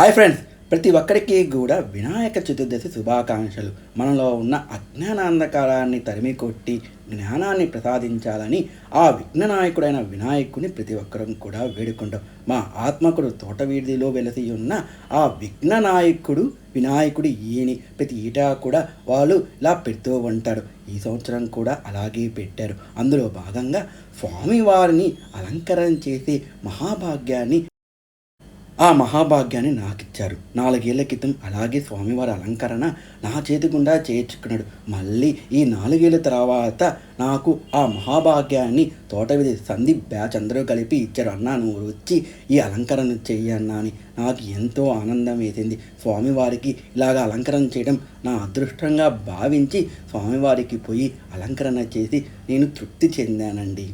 Hi friends. ప్రతి ఒక్కరికి కూడా వినాయక చతుర్దశి శుభాకాంక్షలు. మనలో ఉన్న అజ్ఞానాంధకారాన్ని తరిమి కొట్టి జ్ఞానాన్ని ప్రసాదించాలని ఆ విఘ్ననాయకుడైన వినాయకుని ప్రతి ఒక్కరం కూడా వేడుకుంటాం. మా ఆత్మకుడు తోట వీధిలో వెలసి ఉన్న ఆ విఘ్ననాయకుడు వినాయకుడు ఈయని ప్రతి ఏటా కూడా వాళ్ళు ఇలా పెడుతూ ఉంటారు. ఈ సంవత్సరం కూడా అలాగే పెట్టారు. అందులో భాగంగా స్వామివారిని అలంకరణ చేసే మహాభాగ్యాన్ని ఆ మహాభాగ్యాన్ని నాకు ఇచ్చారు నాలుగేళ్ళ క్రితం అలాగే స్వామివారి అలంకరణ నా చేతి గుండా మళ్ళీ ఈ నాలుగేళ్ళ తర్వాత నాకు ఆ మహాభాగ్యాన్ని తోటవిధి సందీప్ బ్యాచ్ అందరూ కలిపి ఇచ్చారు. అన్నా నువ్వు వచ్చి ఈ అలంకరణ చెయ్యి అని. నాకు ఎంతో ఆనందం వేసింది. స్వామివారికి ఇలాగ అలంకరణ చేయడం నా అదృష్టంగా భావించి స్వామివారికి పోయి అలంకరణ చేసి నేను తృప్తి చెందానండి.